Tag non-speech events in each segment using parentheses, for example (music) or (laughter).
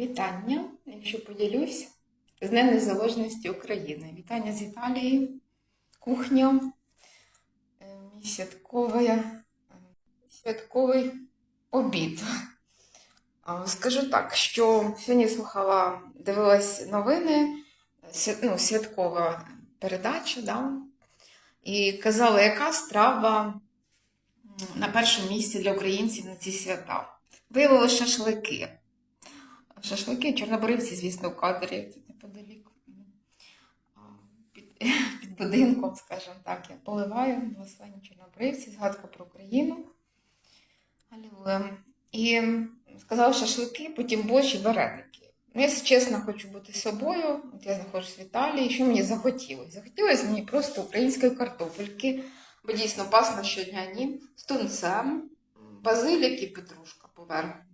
Вітання, якщо поділюсь, з Днем Незалежності України. Вітання з Італії, кухня, е, мій святковий, е, святковий обід. Скажу так, що сьогодні слухала, дивилась новини, ну, святкова передача, да? і казала, яка страва на першому місці для українців на ці свята. Виявилося шашлики. Шашлики, чорнобривці, звісно, в кадрі тут неподалік. (laughs) Під, будинком, скажімо так, я поливаю благословені чорнобривці, згадка про Україну. Алілуя. І сказала шашлики, потім борщ і вареники. Ну, якщо чесно, хочу бути собою. От я знаходжусь в Італії. Що мені захотілося? Захотілося мені просто української картопельки, бо дійсно пасна щодня ні, з тунцем, базилік і петрушка поверху.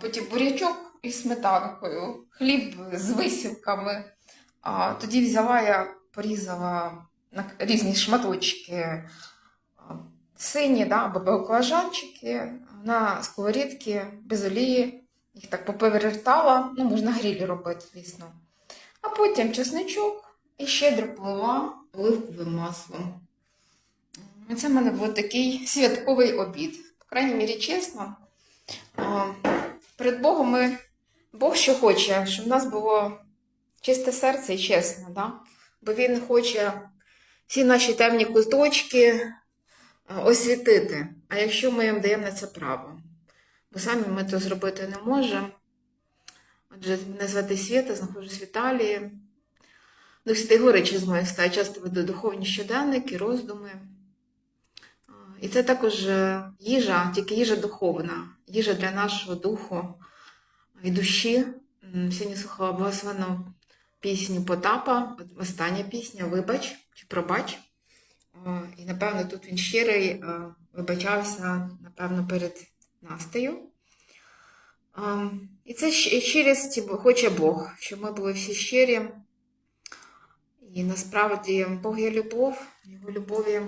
Потім бурячок із сметанкою, хліб з висівками. Тоді взяла я, порізала на різні шматочки сині да, або баклажанчики на сковорідки без олії. Їх так поперевертала, ну, можна грілі робити, звісно. А потім чесничок і щедро полила оливковим маслом. Це в мене був такий святковий обід. По крайній мірі, чесно. Перед Богом ми Бог що хоче, щоб в нас було чисте серце і чесно, да? бо Він хоче всі наші темні куточки освітити. А якщо ми їм даємо на це право, бо самі ми це зробити не можемо. Отже, мене звати Свята, знаходжусь в Італії. До Святої Гори через моє стаю часто веду духовні щоденники, роздуми. І це також е, їжа, тільки їжа духовна, їжа для нашого духу і душі. Сьогодні слухала благословену пісню Потапа, остання пісня Вибач чи пробач. І напевно тут він щирий е, вибачався, напевно, перед Настею. І це щирість хоче Бог, щоб ми були всі щирі. І насправді Бог є любов, його любові.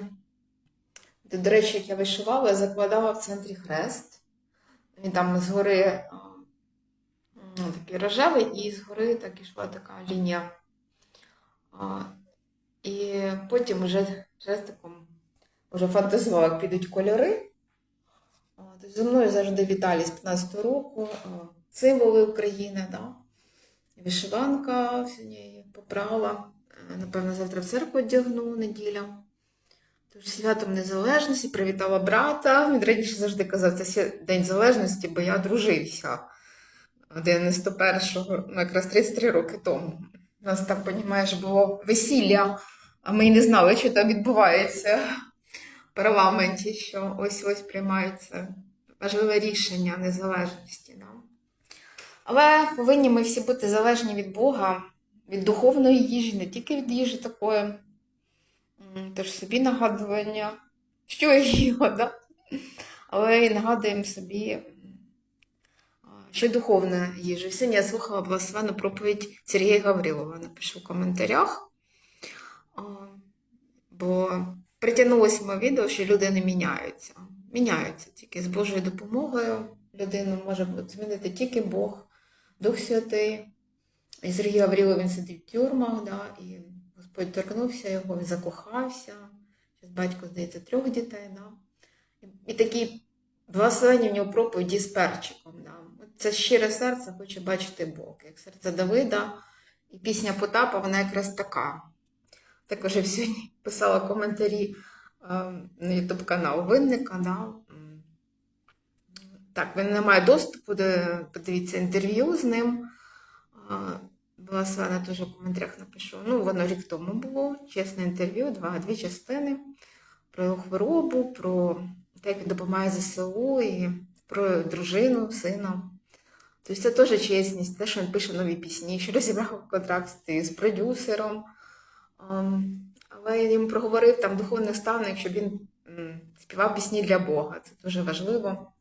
До речі, як я вишивала, я закладала в центрі хрест. Він там згори а, такий рожевий, і згори так ішла така лінія. І потім вже хрестиком вже фантазувала, як підуть кольори. А, Зі мною завжди Віталій з 15 року, символи України, да? вишиванка сьогодні її поправила. Е, Напевно, завтра в церкву одягну неділя. Тож святом Незалежності привітала брата. Він раніше завжди казав, це День Залежності, бо я дружився 91-го, ну якраз 33 роки тому. У нас там, понімаєш, було весілля, а ми й не знали, що там відбувається в парламенті, що ось-ось приймається важливе рішення незалежності. Да? Але повинні ми всі бути залежні від Бога, від духовної їжі, не тільки від їжі такої. М, Тож собі нагадування, що я їла, да? але й нагадуємо собі, що духовна їжа. Сьогодні я слухала благословенну проповідь Сергія Гаврилова. Напишу в коментарях. Бо притягнулося моє відео, що люди не міняються. Міняються тільки з Божою допомогою. Людину може змінити тільки Бог, Дух Святий. І Сергій Гаврилов він сидить в тюрмах, да, і Господь торкнувся його, він закохався. Зараз батько, здається, трьох дітей. Да. І, і такі благословені в нього проповіді з перчиком. Да. Це щире серце хоче бачити Бог. Як серце Давида, і пісня Потапа, вона якраз така. Також я сьогодні (laughs) писала коментарі е, на YouTube канал Винника. Да. Так, він не має доступу, подивіться інтерв'ю з ним. Благословена теж в коментарях напишу. Ну, воно рік тому було. Чесне інтерв'ю, два, дві частини про його хворобу, про те, як він допомагає ЗСУ і про дружину, сина. Тобто це теж чесність, те, що він пише нові пісні, що розібрав контракт з продюсером. Але я йому проговорив там духовний наставник, щоб він співав пісні для Бога. Це дуже важливо.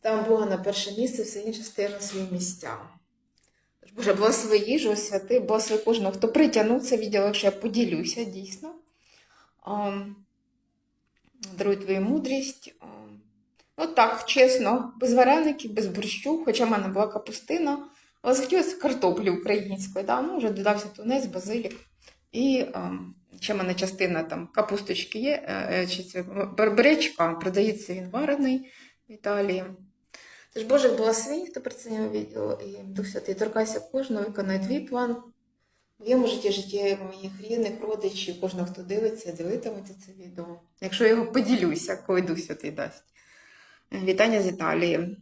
Ставимо Бога на перше місце, все інше на свої місця. Боже, благослови їжу, святи, благослови кожного, хто притягнув це відео, якщо я поділюся, дійсно. Ам, Даруй твою мудрість, ам, От так, чесно, без вареників, без борщу, хоча в мене була капустина, але захотілося картоплі української. Да? Ну, вже додався тунець, базилік. І ще в мене частина там капусточки є, е, е, чи це берберечка, продається він варений в Італії. Тож Боже благословень, хто про це відео, і Дух Святий, торкайся кожного, виконай твій план. В моєму житті, житті моїх рідних, родичів, кожного, хто дивиться, дивитиметься це відео. Якщо я його поділюся, коли Дух Святий дасть. Вітання з Італії.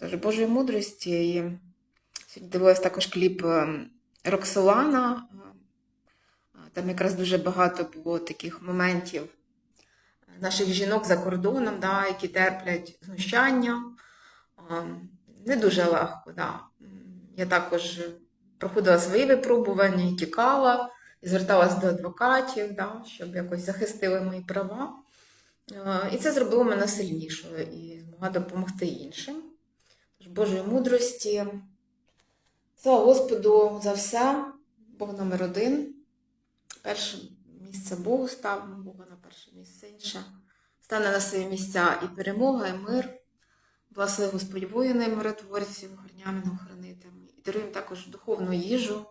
Тож Божої мудрості. І сьогодні дивилась також кліп е, Роксолана. Там якраз дуже багато було таких моментів наших жінок за кордоном, да, які терплять знущання. Не дуже легко. Да. Я також проходила свої випробування і тікала, і зверталась до адвокатів, да, щоб якось захистили мої права. І це зробило мене сильнішою і змогла допомогти іншим. Тож Божої мудрості. Слава Господу за все. Бог номер один. Перше місце Богу ставимо, Бога на перше місце інше. Стане на свої місця і перемога, і мир. Благослови Господь воїни, миротворців, горнянину хранитами. І даруємо також духовну їжу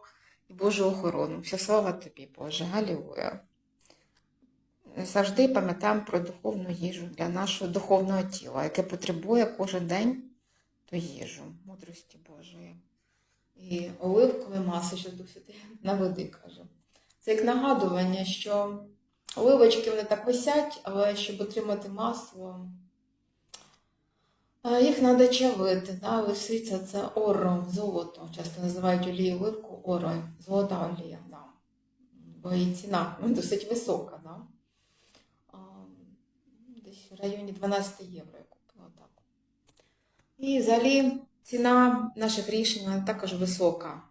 і Божу охорону. Вся слава тобі, Боже. Галілуя. Завжди пам'ятаємо про духовну їжу для нашого духовного тіла, яке потребує кожен день ту їжу, мудрості Божої. І оливкове масло, що Святий на води каже. Це як нагадування, що оливочки вони так висять, але щоб отримати масло, їх треба чавити. Да? Лисиця це оро, золото. Часто називають олію оливку оро, золота олія. Да. Бо її ціна ну, досить висока. Да? Десь в районі 12 євро я купила так. І взагалі ціна наших рішень також висока.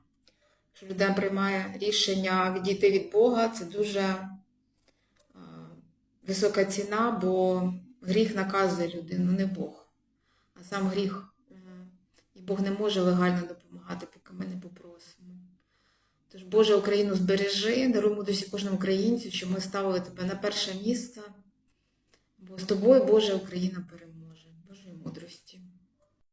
Якщо людина приймає рішення відійти від Бога, це дуже висока ціна, бо гріх наказує людину, не Бог, а сам гріх. Е, І Бог не може легально допомагати, поки ми не попросимо. Тож, Боже, Україну збережи, даруй мудрості кожному українцю, що ми ставили тебе на перше місце. Бо з тобою, Боже, Україна переможе.